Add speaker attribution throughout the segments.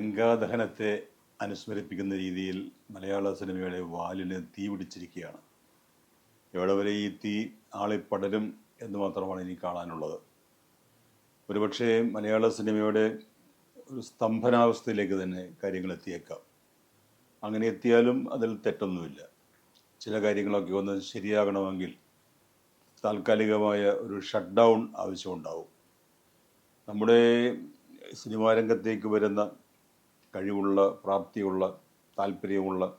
Speaker 1: ലങ്കാദഹനത്തെ അനുസ്മരിപ്പിക്കുന്ന രീതിയിൽ മലയാള സിനിമയുടെ വാലിന് തീ പിടിച്ചിരിക്കുകയാണ്. എവിടെ വരെ ഈ തീ ആളിപ്പടരും എന്ന് മാത്രമാണ് ഇനി കാണാനുള്ളത്. ഒരുപക്ഷെ മലയാള സിനിമയുടെ ഒരു സ്തംഭനാവസ്ഥയിലേക്ക് തന്നെ കാര്യങ്ങൾ എത്തിയേക്കാം. അങ്ങനെ എത്തിയാലും അതിൽ തെറ്റൊന്നുമില്ല. ചില കാര്യങ്ങളൊക്കെ ഒന്ന് ശരിയാകണമെങ്കിൽ താൽക്കാലികമായ ഒരു ഷട്ട് ഡൗൺ ആവശ്യമുണ്ടാവും. നമ്മുടെ സിനിമാ രംഗത്തേക്ക് വരുന്ന കഴിവുള്ള പ്രാപ്തിയുള്ള താല്പര്യമുള്ള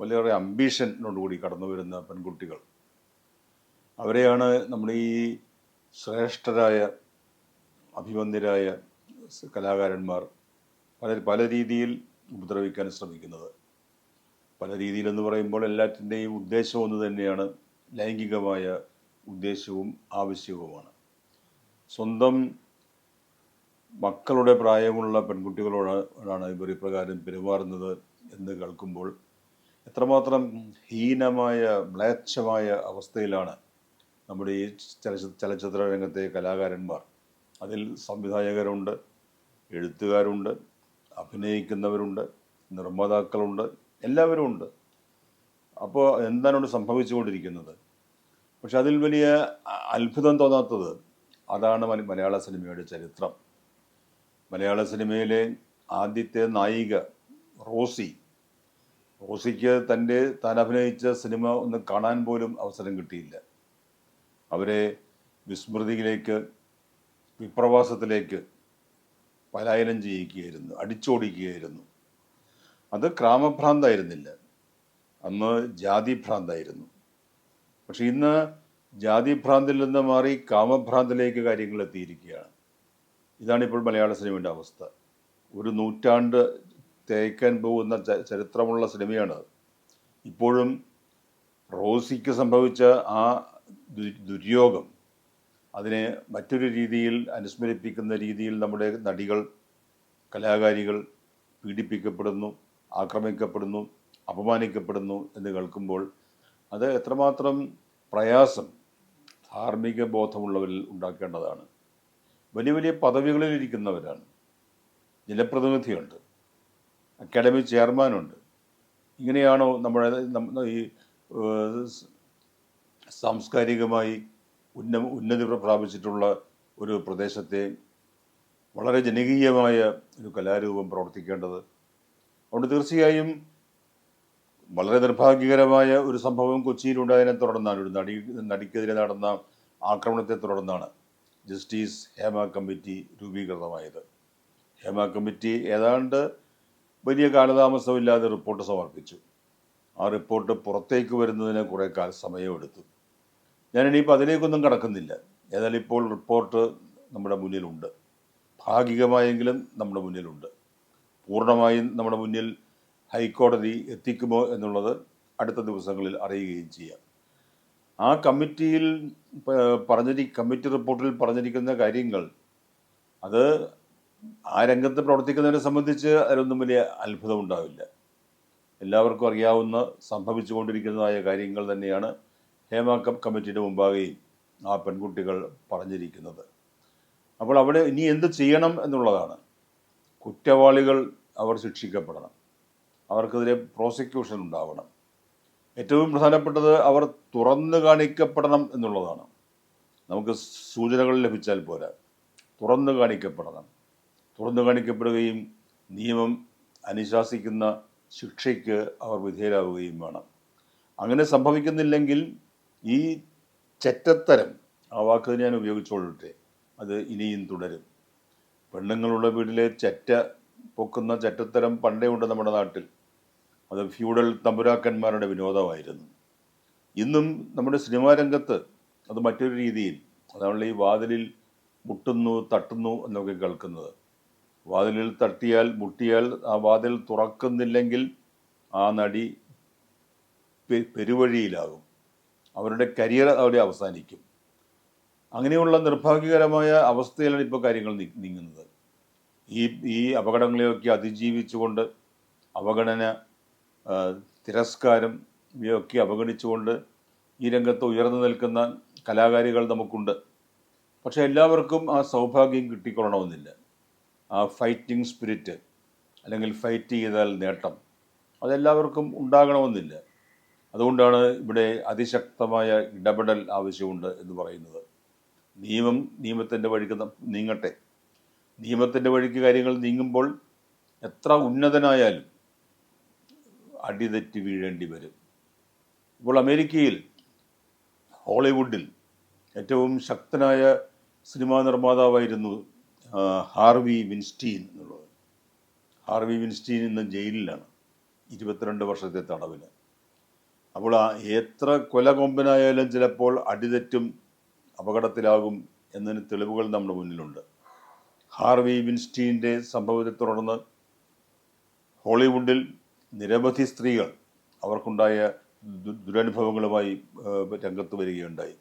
Speaker 1: വളരെ അംബീഷനോടുകൂടി കടന്നു വരുന്ന പെൺകുട്ടികൾ. അവരെയാണ് നമ്മൾ ഈ ശ്രേഷ്ഠരായ അഭിമന്യരായ കലാകാരന്മാർ പല പല രീതിയിൽ ഉപദ്രവിക്കാൻ ശ്രമിക്കുന്നത്. പല രീതിയിലെന്ന് പറയുമ്പോൾ എല്ലാറ്റിന്റെയും ഉദ്ദേശം ഒന്ന് തന്നെയാണ് ലൈംഗികമായ ഉദ്ദേശവും ആവശ്യവുമാണ്. സ്വന്തം മക്കളുടെ പ്രായമുള്ള പെൺകുട്ടികളോടാണ് ഇവർ ഇപ്രകാരം പെരുമാറുന്നത് എന്ന് കേൾക്കുമ്പോൾ എത്രമാത്രം ഹീനമായ മ്ലേച്ഛമായ അവസ്ഥയിലാണ് നമ്മുടെ ഈ ചലച്ചിത്ര ചലച്ചിത്ര രംഗത്തെ കലാകാരന്മാർ. അതിൽ സംവിധായകരുണ്ട് എഴുത്തുകാരുണ്ട് അഭിനയിക്കുന്നവരുണ്ട് നിർമ്മാതാക്കളുണ്ട് എല്ലാവരും ഉണ്ട് അപ്പോൾ എന്താണ് ഇവിടെ സംഭവിച്ചുകൊണ്ടിരിക്കുന്നത്? പക്ഷെ അതിൽ വലിയ അത്ഭുതം തോന്നാത്തത് അതാണ് മലയാള സിനിമയുടെ ചരിത്രം. മലയാള സിനിമയിലെ ആദ്യത്തെ നായിക റോസി. റോസിക്ക് തന്റെ താൻ അഭിനയിച്ച സിനിമ ഒന്ന് കാണാൻ പോലും അവസരം കിട്ടിയില്ല. അവരെ വിസ്മൃതിയിലേക്ക് വിപ്രവാസത്തിലേക്ക് പലായനം ചെയ്യിക്കുകയായിരുന്നു അടിച്ചോടിക്കുകയായിരുന്നു. അത് ക്രാമഭ്രാന്തായിരുന്നില്ല. അന്ന് ജാതിഭ്രാന്തായിരുന്നു. പക്ഷെ ഇന്ന് ജാതിഭ്രാന്തിൽ നിന്ന് മാറി കാമഭ്രാന്തിലേക്ക് കാര്യങ്ങൾ എത്തിയിരിക്കുകയാണ്. ഇതാണ് ഇപ്പോൾ മലയാള സിനിമയുടെ അവസ്ഥ. ഒരു നൂറ്റാണ്ട് തേക്കാൻ പോകുന്ന ചരിത്രമുള്ള സിനിമയാണ്. ഇപ്പോഴും റോസിക്ക് സംഭവിച്ച ആ ദുര്യോഗം അതിനെ മറ്റൊരു രീതിയിൽ അനുസ്മരിപ്പിക്കുന്ന രീതിയിൽ നമ്മുടെ നടികൾ കലാകാരികൾ പീഡിപ്പിക്കപ്പെടുന്നു ആക്രമിക്കപ്പെടുന്നു അപമാനിക്കപ്പെടുന്നു എന്ന് കേൾക്കുമ്പോൾ അത് എത്രമാത്രം പ്രയാസം ധാർമ്മിക ബോധമുള്ളവരിൽ ഉണ്ടാക്കേണ്ടതാണ്. വലിയ വലിയ പദവികളിൽ ഇരിക്കുന്നവരാണ് ജനപ്രതിനിധിയുണ്ട്. അക്കാഡമി ചെയർമാനുണ്ട്. ഇങ്ങനെയാണോ നമ്മുടെ ഈ സാംസ്കാരികമായി ഉന്ന ഉന്നതി പ്രാപിച്ചിട്ടുള്ള ഒരു പ്രദേശത്തെ വളരെ ജനകീയമായ ഒരു കലാരൂപം പ്രവർത്തിക്കേണ്ടത്? അതുകൊണ്ട് തീർച്ചയായും വളരെ നിർഭാഗ്യകരമായ ഒരു സംഭവം കൊച്ചിയിലുണ്ടായതിനെ തുടർന്നാണ് ഒരു നടി നടിക്കെതിരെ നടന്ന ആക്രമണത്തെ തുടർന്നാണ്. ജസ്റ്റിസ് ഹേമ കമ്മിറ്റി രൂപീകൃതമായത്. ഹേമ കമ്മിറ്റി ഏതാണ്ട് വലിയ കാലതാമസമില്ലാതെ റിപ്പോർട്ട് സമർപ്പിച്ചു. ആ റിപ്പോർട്ട് പുറത്തേക്ക് വരുന്നതിന് കുറേ കാല സമയമെടുത്തു. ഞാൻ അതിലേക്കൊന്നും കടക്കുന്നില്ല. ഏതായാലും ഇപ്പോൾ റിപ്പോർട്ട് നമ്മുടെ മുന്നിലുണ്ട്. ഭാഗികമായെങ്കിലും നമ്മുടെ മുന്നിലുണ്ട്. പൂർണമായും നമ്മുടെ മുന്നിൽ ഹൈക്കോടതി എത്തിക്കുമോ എന്നുള്ളത് അടുത്ത ദിവസങ്ങളിൽ അറിയുകയും ചെയ്യാം. ആ കമ്മിറ്റിയിൽ പറഞ്ഞിരി കമ്മിറ്റി റിപ്പോർട്ടിൽ പറഞ്ഞിരിക്കുന്ന കാര്യങ്ങൾ അത് ആ രംഗത്ത് പ്രവർത്തിക്കുന്നവരെ സംബന്ധിച്ച് അതിലൊന്നും വലിയ അത്ഭുതം ഉണ്ടാവില്ല. എല്ലാവർക്കും അറിയാവുന്ന സംഭവിച്ചുകൊണ്ടിരിക്കുന്നതായ കാര്യങ്ങൾ തന്നെയാണ് ഹേമ കപ്പ് കമ്മിറ്റിയുടെ മുമ്പാകെയും ആ പെൺകുട്ടികൾ പറഞ്ഞിരിക്കുന്നത്. അപ്പോൾ അവിടെ ഇനി എന്ത് ചെയ്യണം എന്നുള്ളതാണ്. കുറ്റവാളികൾ അവർ ശിക്ഷിക്കപ്പെടണം. അവർക്കെതിരെ പ്രോസിക്യൂഷൻ ഉണ്ടാവണം. ഏറ്റവും പ്രധാനപ്പെട്ടത് അവർ തുറന്നു കാണിക്കപ്പെടണം എന്നുള്ളതാണ്. നമുക്ക് സൂചനകൾ ലഭിച്ചാൽ പോരാ. തുറന്നു കാണിക്കപ്പെടണം. തുറന്നു കാണിക്കപ്പെടുകയും നിയമം അനുശാസിക്കുന്ന ശിക്ഷയ്ക്ക് അവർ വിധേയരാകുകയും വേണം. അങ്ങനെ സംഭവിക്കുന്നില്ലെങ്കിൽ ഈ ചെറ്റത്തരം ആ വാക്ക് ഞാൻ ഉപയോഗിച്ചോളട്ടെ അത് ഇനിയും തുടരും. പെണ്ണുങ്ങളുള്ള വീട്ടിലെ ചെറ്റ പൊക്കുന്ന ചെറ്റത്തരം പണ്ടേ ഉണ്ട് നമ്മുടെ നാട്ടിൽ. അത് ഫ്യൂഡൽ തമ്പുരാക്കന്മാരുടെ വിനോദമായിരുന്നു. ഇന്നും നമ്മുടെ സിനിമാ രംഗത്ത് അത് മറ്റൊരു രീതിയിൽ അതാണ് ഈ വാതിലിൽ മുട്ടുന്നു തട്ടുന്നു എന്നൊക്കെ കേൾക്കുന്നത്. വാതിലിൽ തട്ടിയാൽ മുട്ടിയാൽ ആ വാതിൽ തുറക്കുന്നില്ലെങ്കിൽ ആ നടി പെരുവഴിയിലാകും. അവരുടെ കരിയർ അവിടെ അവസാനിക്കും. അങ്ങനെയുള്ള നിർഭാഗ്യകരമായ അവസ്ഥയിലാണ് ഇപ്പോൾ കാര്യങ്ങൾ നീങ്ങുന്നത്. ഈ ഈ അപകടങ്ങളെയൊക്കെ അതിജീവിച്ചുകൊണ്ട് അവഗണന തിരസ്കാരം ഇവയൊക്കെ അവഗണിച്ചുകൊണ്ട് ഈ രംഗത്ത് ഉയർന്നു നിൽക്കുന്ന കലാകാരികൾ നമുക്കുണ്ട്. പക്ഷേ എല്ലാവർക്കും ആ സൗഭാഗ്യം കിട്ടിക്കൊള്ളണമെന്നില്ല. ആ ഫൈറ്റിംഗ് സ്പിരിറ്റ് അല്ലെങ്കിൽ ഫൈറ്റ് ചെയ്താൽ നേട്ടം അതെല്ലാവർക്കും ഉണ്ടാകണമെന്നില്ല. അതുകൊണ്ടാണ് ഇവിടെ അതിശക്തമായ ഇടപെടൽ ആവശ്യമുണ്ട് എന്ന് പറയുന്നത്. നിയമം നിയമത്തിന്റെ വഴിക്ക് നീങ്ങട്ടെ. നിയമത്തിന്റെ വഴിക്ക് കാര്യങ്ങൾ നീങ്ങുമ്പോൾ എത്ര ഉന്നതനായാലും അടിതെറ്റി വീഴേണ്ടി വരും. ഇപ്പോൾ അമേരിക്കയിൽ ഹോളിവുഡിൽ ഏറ്റവും ശക്തനായ സിനിമാ നിർമ്മാതാവായിരുന്നു ഹാർവി വിൻസ്റ്റീൻ എന്നുള്ളത്. ഹാർവി വിൻസ്റ്റീൻ ഇന്ന് ജയിലിലാണ് ഇരുപത്തിരണ്ട് വർഷത്തെ തടവിന്. അപ്പോൾ ആ എത്ര കൊലകൊമ്പനായാലും ചിലപ്പോൾ അടിതെറ്റും അപകടത്തിലാകും എന്നതിന് തെളിവുകൾ നമ്മുടെ മുന്നിലുണ്ട്. ഹാർവി വിൻസ്റ്റീന്റെ സംഭവത്തെ തുടർന്ന് ഹോളിവുഡിൽ നിരവധി സ്ത്രീകൾ അവർക്കുണ്ടായ ദുരനുഭവങ്ങളുമായി രംഗത്ത് വരികയുണ്ടായി.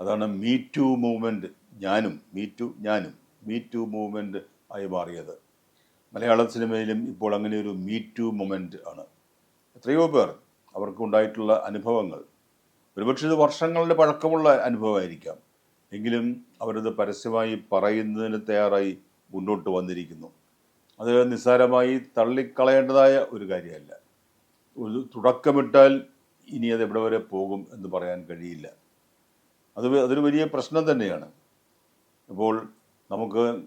Speaker 1: അതാണ് മീ ടു മൂവ്മെന്റ് ഞാനും മീ ടു ഞാനും മീ ടു മൂവ്മെന്റ് ആയി മാറിയത്. മലയാള സിനിമയിലും ഇപ്പോൾ അങ്ങനെ ഒരു മീ ടു മൊമെന്റ് ആണ്. എത്രയോ പേർ അവർക്കുണ്ടായിട്ടുള്ള അനുഭവങ്ങൾ. ഒരുപക്ഷെ ഇത് വർഷങ്ങളുടെ പഴക്കമുള്ള അനുഭവമായിരിക്കാം. എങ്കിലും അവരത് പരസ്യമായി പറയുന്നതിന് തയ്യാറായി മുന്നോട്ട് വന്നിരിക്കുന്നു. അത് നിസ്സാരമായി തള്ളിക്കളയേണ്ടതായ ഒരു കാര്യമല്ല. ഒരു തുടക്കമിട്ടാൽ ഇനി അത് എവിടെ വരെ പോകും എന്ന് പറയാൻ കഴിയില്ല. അത് അതൊരു വലിയ പ്രശ്നം തന്നെയാണ്. അപ്പോൾ നമുക്ക്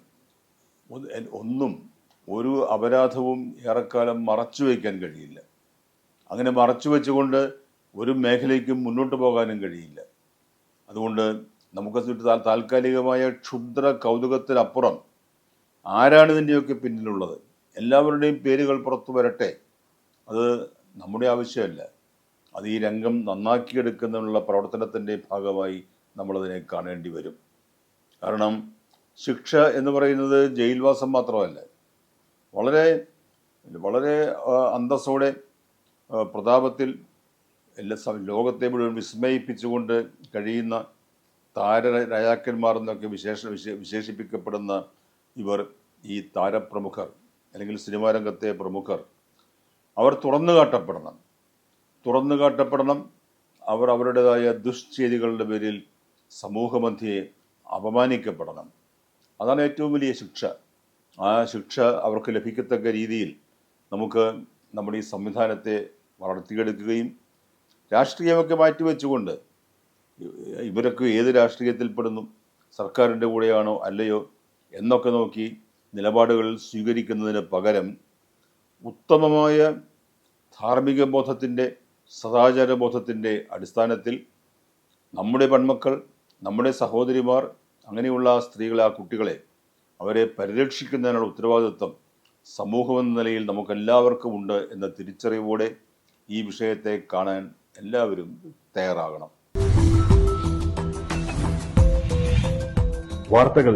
Speaker 1: ഒന്നും ഒരു അപരാധവും ഏറെക്കാലം മറച്ചു വയ്ക്കാൻ കഴിയില്ല. അങ്ങനെ മറച്ചു വെച്ചുകൊണ്ട് ഒരു മേഖലയ്ക്കും മുന്നോട്ട് പോകാനും കഴിയില്ല. അതുകൊണ്ട് നമുക്ക് താൽക്കാലികമായ ക്ഷുദ്ര കൗതുകത്തിനപ്പുറം ആരാണ് ഇതിന്റെയൊക്കെ പിന്നിലുള്ളത്? എല്ലാവരുടെയും പേരുകൾ പുറത്തു വരട്ടെ. അത് നമ്മുടെ ആവശ്യമല്ല. അത് ഈ രംഗം നന്നാക്കിയെടുക്കുന്നതിനുള്ള പ്രവർത്തനത്തിന്റെ ഭാഗമായി നമ്മളതിനെ കാണേണ്ടി വരും. കാരണം ശിക്ഷ എന്ന് പറയുന്നത് ജയിൽവാസം മാത്രമല്ല. വളരെ വളരെ അന്തസ്സോടെ പ്രതാപത്തിൽ എല്ലാ ലോകത്തെ മുഴുവൻ വിസ്മയിപ്പിച്ചുകൊണ്ട് കഴിയുന്ന താര രാജാക്കന്മാർ എന്നൊക്കെ വിശേഷ വിശേഷിപ്പിക്കപ്പെടുന്ന ഇവർ ഈ താരപ്രമുഖർ അല്ലെങ്കിൽ സിനിമാ രംഗത്തെ പ്രമുഖർ അവർ തുറന്നു കാട്ടപ്പെടണം. തുറന്നു കാട്ടപ്പെടണം. അവർ അവരുടേതായ ദുഷ്ചെയ്തികളുടെ പേരിൽ സമൂഹമധ്യേ അപമാനിക്കപ്പെടണം. അതാണ് ഏറ്റവും വലിയ ശിക്ഷ. ആ ശിക്ഷ അവർക്ക് ലഭിക്കത്തക്ക രീതിയിൽ നമുക്ക് നമ്മുടെ ഈ സംവിധാനത്തെ വളർത്തിയെടുക്കുകയും രാഷ്ട്രീയമൊക്കെ മാറ്റിവെച്ചുകൊണ്ട് ഇവരൊക്കെ ഏത് രാഷ്ട്രീയത്തിൽപ്പെടുന്നു? സർക്കാരിന്റെ കൂടെയാണോ അല്ലയോ എന്നൊക്കെ നോക്കി നിലപാടുകൾ സ്വീകരിക്കുന്നതിന് പകരം ഉത്തമമായ ധാർമ്മിക ബോധത്തിന്റെ സദാചാര ബോധത്തിന്റെ അടിസ്ഥാനത്തിൽ നമ്മുടെ പെൺമക്കൾ നമ്മുടെ സഹോദരിമാർ അങ്ങനെയുള്ള സ്ത്രീകളെ ആ കുട്ടികളെ അവരെ പരിരക്ഷിക്കുന്നതിനുള്ള ഉത്തരവാദിത്വം സമൂഹമെന്ന നിലയിൽ നമുക്കെല്ലാവർക്കും ഉണ്ട് എന്ന തിരിച്ചറിവോടെ ഈ വിഷയത്തെ കാണാൻ എല്ലാവരും തയ്യാറാകണം.
Speaker 2: വാർത്തകൾ